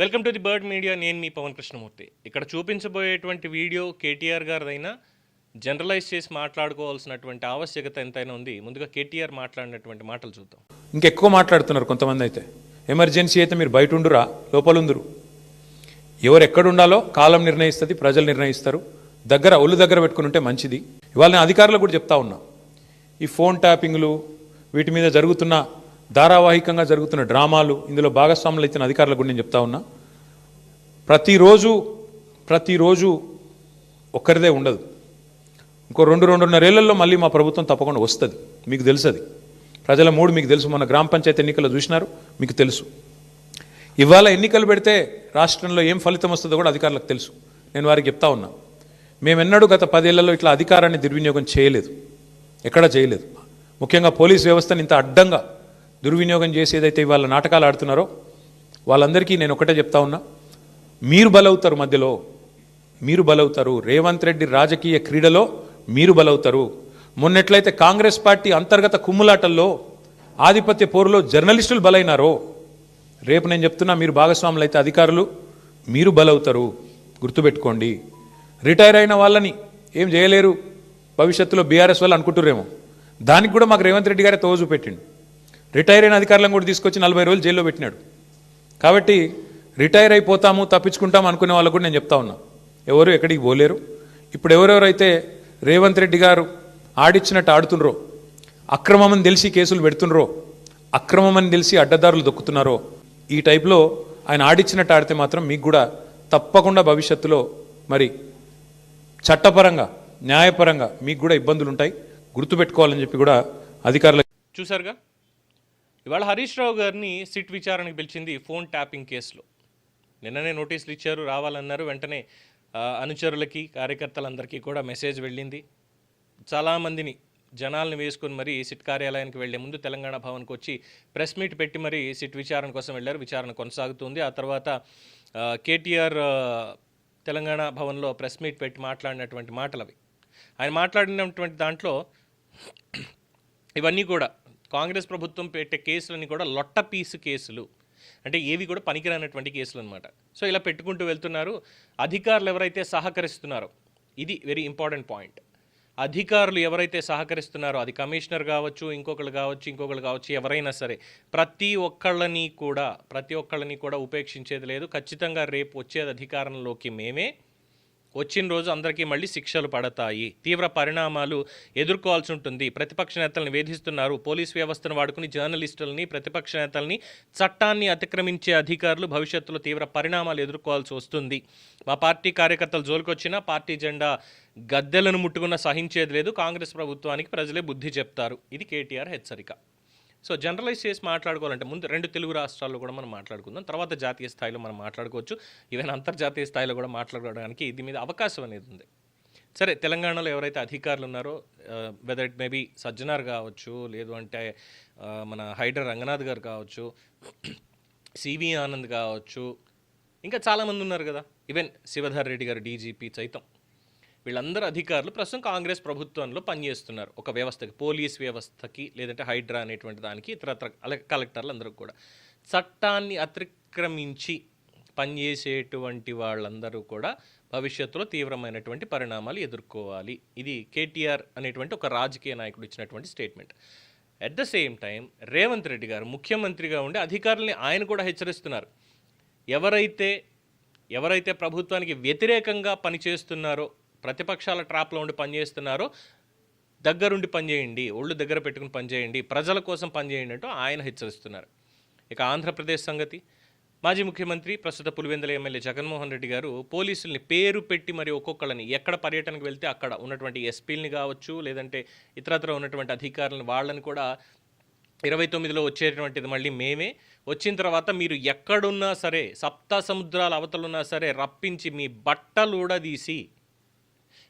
Welcome to the bird media. నేను మీ పవన్ కృష్ణమూర్తి. ఇక్కడ చూపించబోయేటువంటి వీడియో కేటీఆర్ గారిదైనా జనరలైజ్ చేసి మాట్లాడుకోవాల్సినటువంటి ఆవశ్యకత ఎంతైనా ఉంది. ముందుగా కేటీఆర్ మాట్లాడినటువంటి మాటలు చూద్దాం. ఇంకెక్కువ మాట్లాడుతున్నారు కొంతమంది అయితే. ఎమర్జెన్సీ అయితే మీరు బయట ఉండురా లోపలుందురు. ఎవరు ఎక్కడ ఉండాలో కాలం నిర్ణయిస్తుంది ప్రజలు నిర్ణయిస్తారు. దగ్గర ఒళ్ళు దగ్గర పెట్టుకుని ఉంటే మంచిది. ఇవాళ నేను అధికారులకు కూడా చెప్తా ఉన్నా. ఈ ఫోన్ ట్యాపింగ్లు వీటి మీద జరుగుతున్న ధారావాహికంగా జరుగుతున్న డ్రామాలు ఇందులో భాగస్వాములు అయితే అధికారుల గురించి నేను చెప్తా ఉన్నా. ప్రతిరోజు ప్రతిరోజు ఒక్కరిదే ఉండదు. ఇంకో రెండు రెండున్నరేళ్ళలో మళ్ళీ మా ప్రభుత్వం తప్పకుండా వస్తుంది. మీకు తెలుసు ప్రజల మూడు మీకు తెలుసు. మన గ్రామ పంచాయతీ ఎన్నికలు చూసినారు. మీకు తెలుసు. ఇవాళ ఎన్నికలు పెడితే రాష్ట్రంలో ఏం ఫలితం వస్తుందో కూడా అధికారులకు తెలుసు. నేను వారికి చెప్తా ఉన్నా. మేమెన్నడూ గత పదేళ్ళలో ఇట్లా అధికారాన్ని దుర్వినియోగం చేయలేదు. ఎక్కడా చేయలేదు. ముఖ్యంగా పోలీస్ వ్యవస్థను ఇంత అడ్డంగా దుర్వినియోగం చేసి ఏదైతే ఇవాళ నాటకాలు ఆడుతున్నారో వాళ్ళందరికీ నేను ఒకటే చెప్తా ఉన్నా. మీరు బలవుతారు మధ్యలో. మీరు బలవుతారు. రేవంత్ రెడ్డి రాజకీయ క్రీడలో మీరు బలవుతారు. మొన్నట్లయితే కాంగ్రెస్ పార్టీ అంతర్గత కుమ్ములాటల్లో ఆధిపత్య పోరులో జర్నలిస్టులు బలైనారో. రేపు నేను చెప్తున్నా మీరు భాగస్వాములు అయితే అధికారులు మీరు బలవుతారు. గుర్తుపెట్టుకోండి. రిటైర్ అయిన వాళ్ళని ఏం చేయలేరు. భవిష్యత్తులో బీఆర్ఎస్ వాళ్ళు అనుకుంటురేమో దానికి కూడా మాకు రేవంత్ రెడ్డి గారే తోజు పెట్టిండు రిటైర్ అయిన అధికారులను కూడా తీసుకొచ్చి నలభై రోజులు జైల్లో పెట్టినాడు. కాబట్టి రిటైర్ అయిపోతాము తప్పించుకుంటాము అనుకునే వాళ్ళకు కూడా నేను చెప్తా ఉన్నా. ఎవరు ఎక్కడికి పోలేరు. ఇప్పుడు ఎవరెవరైతే రేవంత్ రెడ్డి గారు ఆడిచ్చినట్టు ఆడుతుండ్రో అక్రమమని తెలిసి కేసులు పెడుతుండ్రో అక్రమమని తెలిసి అడ్డదారులు దొక్కుతున్నారో ఈ టైప్లో ఆయన ఆడిచ్చినట్టు ఆడితే మాత్రం మీకు కూడా తప్పకుండా భవిష్యత్తులో మరి చట్టపరంగా న్యాయపరంగా మీకు కూడా ఇబ్బందులు ఉంటాయి గుర్తుపెట్టుకోవాలని చెప్పి కూడా అధికారులు చూసారుగా ఇవాళ హరీష్ రావు గారిని సిట్ విచారణకు పిలిచింది ఫోన్ ట్యాపింగ్ కేసులో. నిన్ననే నోటీసులు ఇచ్చారు రావాలన్నారు. వెంటనే అనుచరులకి కార్యకర్తలందరికీ కూడా మెసేజ్ వెళ్ళింది. చాలామందిని జనాల్ని వేసుకొని మరీ సిట్ కార్యాలయానికి వెళ్ళే ముందు తెలంగాణ భవన్కి వచ్చి ప్రెస్ మీట్ పెట్టి మరీ సిట్ విచారణ కోసం వెళ్ళారు విచారణ కొనసాగుతుంది. ఆ తర్వాత కేటీఆర్ తెలంగాణ భవన్లో ప్రెస్ మీట్ పెట్టి మాట్లాడినటువంటి మాటలు అవి ఆయన మాట్లాడినటువంటి దాంట్లో ఇవన్నీ కూడా కాంగ్రెస్ ప్రభుత్వం పెట్టే కేసులన్నీ కూడా లొట్ట పీసు కేసులు. అంటే ఏవి కూడా పనికిరానటువంటి కేసులు అనమాట సో ఇలా పెట్టుకుంటూ వెళ్తున్నారు. అధికారులు ఎవరైతే సహకరిస్తున్నారో ఇది వెరీ ఇంపార్టెంట్ పాయింట్ అధికారులు ఎవరైతే సహకరిస్తున్నారో అది కమిషనర్ కావచ్చు ఇంకొకళ్ళు కావచ్చు ఇంకొకళ్ళు కావచ్చు ఎవరైనా సరే ప్రతి ఒక్కళ్ళని కూడా ప్రతి ఒక్కళ్ళని కూడా ఉపేక్షించేది లేదు. ఖచ్చితంగా రేపు వచ్చేది అధికారంలోకి మేమే. వచ్చిన రోజు అందరికీ మళ్ళీ శిక్షలు పడతాయి. తీవ్ర పరిణామాలు ఎదుర్కోవాల్సి ఉంటుంది. ప్రతిపక్ష నేతలను వేధిస్తున్నారు. పోలీస్ వ్యవస్థను వాడుకుని జర్నలిస్టులని ప్రతిపక్ష నేతల్ని చట్టాన్ని అతిక్రమించే అధికారులు భవిష్యత్తులో తీవ్ర పరిణామాలు ఎదుర్కోవాల్సి వస్తుంది. మా పార్టీ కార్యకర్తలు జోలికొచ్చినా పార్టీ జెండా గద్దెలను ముట్టుకున్న సహించేది లేదు. కాంగ్రెస్ ప్రభుత్వానికి ప్రజలే బుద్ధి చెప్తారు. ఇది కేటీఆర్ హెచ్చరిక. సో జనరలైజ్ చేసి మాట్లాడుకోవాలంటే ముందు రెండు తెలుగు రాష్ట్రాల్లో కూడా మనం మాట్లాడుకుందాం. తర్వాత జాతీయ స్థాయిలో మనం మాట్లాడుకోవచ్చు. ఈవెన్ అంతర్జాతీయ స్థాయిలో కూడా మాట్లాడుకోవడానికి ఇది మీద అవకాశం అనేది ఉంది. సరే తెలంగాణలో ఎవరైతే అధికారులు ఉన్నారో వెదర్ ఇట్ మేబీ సజ్జనార్ కావచ్చు లేదు అంటే మన హైడర్ రంగనాథ్ గారు కావచ్చు సివి ఆనంద్ కావచ్చు ఇంకా చాలామంది ఉన్నారు కదా. ఈవెన్ శివధర్ రెడ్డి గారు డీజీపీ సైతం వీళ్ళందరూ అధికారులు ప్రస్తుతం కాంగ్రెస్ ప్రభుత్వంలో పనిచేస్తున్నారు. ఒక వ్యవస్థకి పోలీస్ వ్యవస్థకి లేదంటే హైడ్రా అనేటువంటి దానికి ఇతరత్ర కలెక్టర్లు అందరూ కూడా. చట్టాన్ని అతిక్రమించి పనిచేసేటువంటి వాళ్ళందరూ కూడా భవిష్యత్తులో తీవ్రమైనటువంటి పరిణామాలు ఎదుర్కోవాలి. ఇది కేటీఆర్ అనేటువంటి ఒక రాజకీయ నాయకుడు ఇచ్చినటువంటి statement. At the same time Revanth Reddy garu ముఖ్యమంత్రిగా ఉండి అధికారుల్ని ఆయన కూడా హెచ్చరిస్తున్నారు. ఎవరైతే ఎవరైతే ప్రభుత్వానికి వ్యతిరేకంగా పనిచేస్తున్నారో ప్రతిపక్షాల ట్రాప్లో ఉండి పనిచేస్తున్నారో. దగ్గరుండి పనిచేయండి ఒళ్ళు దగ్గర పెట్టుకుని పనిచేయండి ప్రజల కోసం పనిచేయండి అంటూ ఆయన హెచ్చరిస్తున్నారు. ఇక ఆంధ్రప్రదేశ్ సంగతి. మాజీ ముఖ్యమంత్రి ప్రస్తుత పులివెందుల ఎమ్మెల్యే జగన్మోహన్ రెడ్డి గారు పోలీసుల్ని పేరు పెట్టి మరి ఒక్కొక్కళ్ళని ఎక్కడ పర్యటనకు వెళ్తే అక్కడ ఉన్నటువంటి ఎస్పీలని కావచ్చు లేదంటే ఇతరత్ర ఉన్నటువంటి అధికారులను వాళ్ళని కూడా ఇరవై తొమ్మిదిలో వచ్చేటువంటిది మళ్ళీ మేమే. వచ్చిన తర్వాత మీరు ఎక్కడున్నా సరే సప్త సముద్రాల అవతలున్నా సరే రప్పించి మీ బట్టలు ఊడదీసి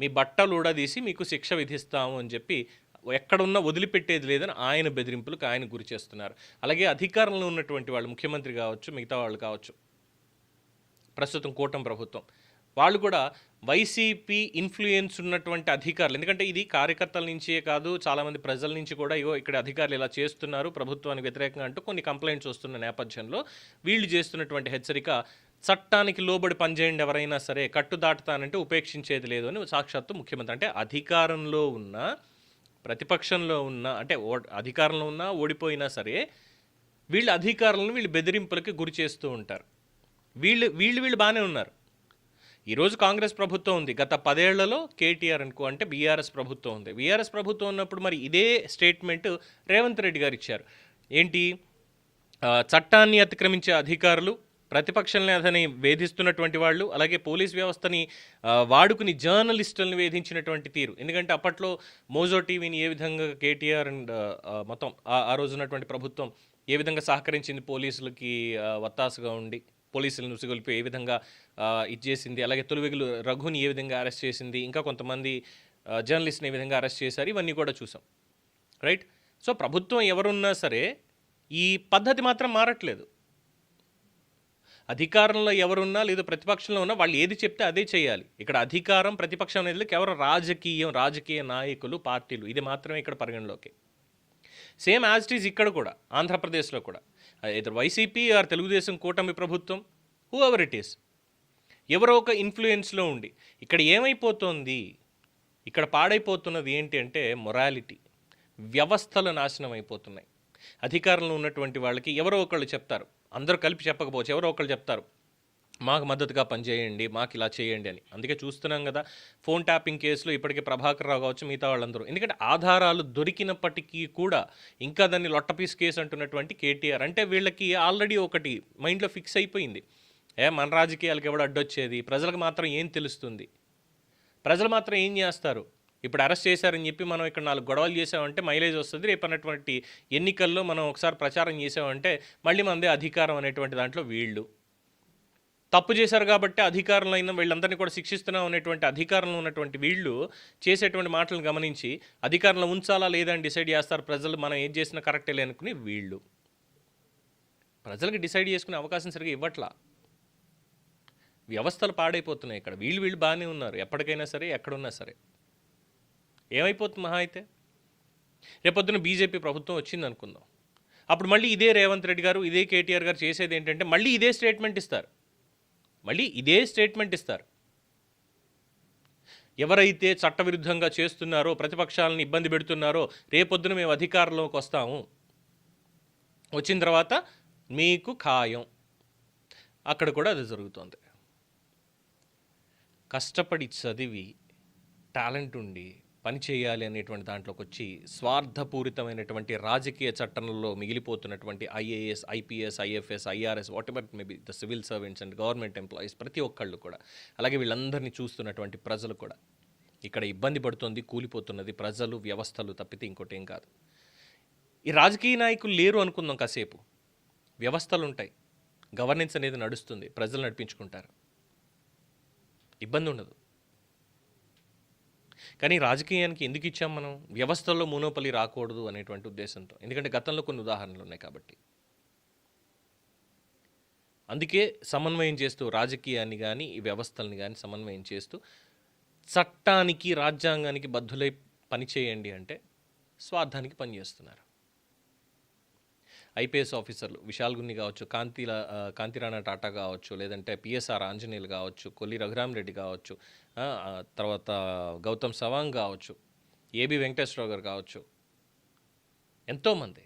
మీ బట్టలు ఊడదీసి మీకు శిక్ష విధిస్తాము అని చెప్పి ఎక్కడున్నా వదిలిపెట్టేది లేదని ఆయన బెదిరింపులకు ఆయన గురి చేస్తున్నారు. అలాగే అధికారంలో ఉన్నటువంటి వాళ్ళు ముఖ్యమంత్రి కావచ్చు మిగతా వాళ్ళు కావచ్చు ప్రస్తుతం కూటమి ప్రభుత్వం వాళ్ళు కూడా వైసీపీ ఇన్ఫ్లుయెన్స్ ఉన్నటువంటి అధికారులు. ఎందుకంటే ఇది కార్యకర్తల నుంచే కాదు చాలామంది ప్రజల నుంచి కూడా ఇగో ఇక్కడ అధికారులు ఇలా చేస్తున్నారు ప్రభుత్వానికి వ్యతిరేకంగా అంటూ కొన్ని కంప్లైంట్స్ వస్తున్న నేపథ్యంలో వీళ్ళు చేస్తున్నటువంటి హెచ్చరిక చట్టానికి లోబడి పనిచేయండి ఎవరైనా సరే కట్టు దాటుతానంటే ఉపేక్షించేది లేదు అని సాక్షాత్తు ముఖ్యమంత్రి అంటే అధికారంలో ఉన్న ప్రతిపక్షంలో ఉన్న అంటే ఓ అధికారంలో ఉన్నా ఓడిపోయినా సరే వీళ్ళు అధికారులను వీళ్ళు బెదిరింపులకి గురి చేస్తూ ఉంటారు. వీళ్ళు వీళ్ళు వీళ్ళు బాగానే ఉన్నారు. ఈరోజు కాంగ్రెస్ ప్రభుత్వం ఉంది. గత పదేళ్ళలో కేటీఆర్ అనుకో అంటే బీఆర్ఎస్ ప్రభుత్వం ఉంది. బీఆర్ఎస్ ప్రభుత్వం ఉన్నప్పుడు మరి ఇదే స్టేట్మెంట్ రేవంత్ రెడ్డి గారు ఇచ్చారు. ఏంటి? చట్టాన్ని అతిక్రమించే అధికారులు ప్రతిపక్షాలని అతని వేధిస్తున్నటువంటి వాళ్ళు అలాగే పోలీస్ వ్యవస్థని వాడుకుని జర్నలిస్టులను వేధించినటువంటి తీరు. ఎందుకంటే అప్పట్లో మోజో టీవీని ఏ విధంగా కేటీఆర్ అండ్ మొత్తం ఆ- రోజు ఉన్నటువంటి ప్రభుత్వం ఏ విధంగా సహకరించింది పోలీసులకి వత్తాసుగా ఉండి పోలీసులను ఉసిగొల్పి ఏ విధంగా ఇచ్చేసింది అలాగే తొలివెగులు రఘుని ఏ విధంగా అరెస్ట్ చేసింది ఇంకా కొంతమంది జర్నలిస్ట్ని ఏ విధంగా అరెస్ట్ చేశారు ఇవన్నీ కూడా చూసాం. రైట్? సో ప్రభుత్వం ఎవరున్నా సరే ఈ పద్ధతి మాత్రం మారట్లేదు. అధికారంలో ఎవరున్నా లేదా ప్రతిపక్షంలో ఉన్నా వాళ్ళు ఏది చెప్తే అదే చేయాలి. ఇక్కడ అధికారం ప్రతిపక్షం అనేది కేవలం రాజకీయం రాజకీయ నాయకులు పార్టీలు. ఇది మాత్రమే ఇక్కడ పరిగణలోకి. సేమ్ యాజ్ ఇట్ ఈజ్ ఇక్కడ కూడా ఆంధ్రప్రదేశ్లో కూడా. ఇద్దరు వైసీపీ ఆర్ తెలుగుదేశం కూటమి ప్రభుత్వం హూ ఎవర్ ఇట్ ఈస్ ఎవరో ఒక ఇన్ఫ్లుయెన్స్లో ఉండి ఇక్కడ ఏమైపోతుంది? ఇక్కడ పాడైపోతున్నది ఏంటి అంటే మొరాలిటీ వ్యవస్థలు నాశనం అయిపోతున్నాయి అధికారంలో ఉన్నటువంటి వాళ్ళకి ఎవరో ఒకళ్ళు చెప్తారు అందరూ కలిపి చెప్పకపోవచ్చు. ఎవరో ఒకళ్ళు చెప్తారు మాకు మద్దతుగా పనిచేయండి మాకు ఇలా చేయండి అని. అందుకే చూస్తున్నాం కదా ఫోన్ ట్యాపింగ్ కేసులో ఇప్పటికే ప్రభాకర్ రావు కావచ్చు మిగతా వాళ్ళందరూ. ఎందుకంటే ఆధారాలు దొరికినప్పటికీ కూడా ఇంకా దాన్ని లొట్టపీస్ కేసు అంటున్నటువంటి కేటీఆర్. అంటే వీళ్ళకి ఆల్రెడీ ఒకటి మైండ్లో ఫిక్స్ అయిపోయింది. ఏ మన రాజకీయాలకు ఎవడు అడ్డొచ్చేది? ప్రజలకు మాత్రం ఏం తెలుస్తుంది? ప్రజలు మాత్రం ఏం చేస్తారు? ఇప్పుడు అరెస్ట్ చేశారని చెప్పి మనం ఇక్కడ నాలుగు గొడవలు చేసామంటే మైలేజ్ వస్తుంది. రేపు అన్నటువంటి ఎన్నికల్లో మనం ఒకసారి ప్రచారం చేసామంటే మళ్ళీ మనదే అధికారం అనేటువంటి దాంట్లో వీళ్ళు. తప్పు చేశారు కాబట్టి అధికారంలో అయిన వీళ్ళందరినీ కూడా శిక్షిస్తున్నాం అనేటువంటి అధికారంలో ఉన్నటువంటి వీళ్ళు చేసేటువంటి మాటలను గమనించి అధికారంలో ఉంచాలా లేదని డిసైడ్ చేస్తారు. ప్రజలు మనం ఏం చేసినా కరెక్టే లేనుకుని వీళ్ళు. ప్రజలకు డిసైడ్ చేసుకునే అవకాశం సరిగా ఇవ్వట్లా. వ్యవస్థలు పాడైపోతున్నాయి ఇక్కడ. వీళ్ళు వీళ్ళు బాగానే ఉన్నారు. ఎప్పటికైనా సరే ఎక్కడున్నా సరే. ఏమైపోతుంది మహా అయితే? రేపొద్దున బీజేపీ ప్రభుత్వం వచ్చింది అనుకుందాం. అప్పుడు మళ్ళీ ఇదే రేవంత్ రెడ్డి గారు ఇదే కేటీఆర్ గారు చేసేది ఏంటంటే మళ్ళీ ఇదే స్టేట్మెంట్ ఇస్తారు. మళ్ళీ ఇదే స్టేట్మెంట్ ఇస్తారు. ఎవరైతే చట్టవిరుద్ధంగా చేస్తున్నారో ప్రతిపక్షాలను ఇబ్బంది పెడుతున్నారో రేపొద్దున మేము అధికారంలోకి వస్తాము. వచ్చిన తర్వాత మీకు ఖాయం. అక్కడ కూడా అది జరుగుతోంది. కష్టపడి చదివి టాలెంట్ ఉండి పని చేయాలి అనేటువంటి దాంట్లోకి వచ్చి స్వార్థపూరితమైనటువంటి రాజకీయ చట్టంలో మిగిలిపోతున్నటువంటి IAS IPS IFS IRS whatever maybe the civil servants and government employees ప్రతి ఒక్కళ్ళు కూడా అలాగే వీళ్ళందరినీ చూస్తున్నటువంటి ప్రజలు కూడా. ఇక్కడ ఇబ్బంది పడుతుంది కూలిపోతున్నది ప్రజలు వ్యవస్థలు తప్పితే ఇంకోటి ఏం కాదు. ఈ రాజకీయ నాయకులు లేరు అనుకుందాం కాసేపు. వ్యవస్థలు ఉంటాయి గవర్నెన్స్ అనేది నడుస్తుంది. ప్రజలు నడిపించుకుంటారు. ఇబ్బంది ఉండదు కానీ రాజకీయానికి ఎందుకు ఇచ్చాం మనం? వ్యవస్థల్లో మూనోపలి రాకూడదు అనేటువంటి ఉద్దేశంతో. ఎందుకంటే గతంలో కొన్ని ఉదాహరణలు ఉన్నాయి కాబట్టి. అందుకే సమన్వయం చేస్తూ రాజకీయాన్ని కానీ ఈ వ్యవస్థల్ని కానీ సమన్వయం చేస్తూ చట్టానికి రాజ్యాంగానికి బద్ధులై పనిచేయండి అంటే స్వార్థానికి పనిచేస్తున్నారు. ఐపీఎస్ ఆఫీసర్లు విశాల్ గున్ని కావచ్చు కాంతిల కాంతిరాణా టాటా కావచ్చు లేదంటే పిఎస్ఆర్ ఆంజనేయులు కావచ్చు కొల్లి రఘురామ్ రెడ్డి కావచ్చు తర్వాత గౌతమ్ సవాంగ్ కావచ్చు ఏబి వెంకటేశ్వరరావు గారు కావచ్చు. ఎంతోమంది.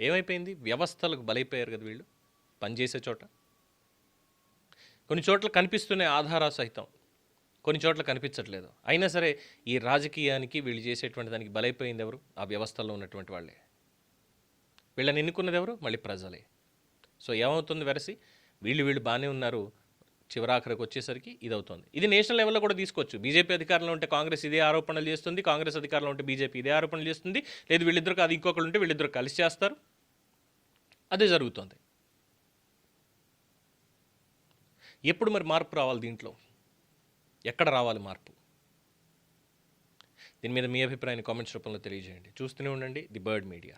ఏమైపోయింది? వ్యవస్థలకు బలైపోయారు కదా వీళ్ళు. పనిచేసే చోట. కొన్ని చోట్ల కనిపిస్తున్నాయి ఆధారా సహితం. కొన్ని చోట్ల కనిపించట్లేదు. అయినా సరే ఈ రాజకీయానికి వీళ్ళు చేసేటువంటి దానికి బలైపోయింది ఎవరు? ఆ వ్యవస్థలో ఉన్నటువంటి వాళ్ళే. వీళ్ళని ఎన్నుకున్నది ఎవరు? మళ్ళీ ప్రజలే. సో ఏమవుతుంది వెరసి? వీళ్ళు వీళ్ళు బాగానే ఉన్నారు. చివరాఖరికి వచ్చేసరికి ఇది అవుతుంది ఇది నేషనల్ లెవెల్లో కూడా తీసుకోవచ్చు. బీజేపీ అధికారంలో ఉంటే కాంగ్రెస్ ఇదే ఆరోపణలు చేస్తుంది. కాంగ్రెస్ అధికారంలో ఉంటే బీజేపీ ఇదే ఆరోపణలు చేస్తుంది. లేదు వీళ్ళిద్దరు కాదు ఇంకొకరు ఉంటే వీళ్ళిద్దరు కలిసి చేస్తారు. అదే జరుగుతుంది. ఎప్పుడు మరి మార్పు రావాలి దీంట్లో? ఎక్కడ రావాలి మార్పు? దీని మీద మీ అభిప్రాయాన్ని కామెంట్స్ రూపంలో తెలియజేయండి. చూస్తూనే ఉండండి ది బర్డ్ మీడియా.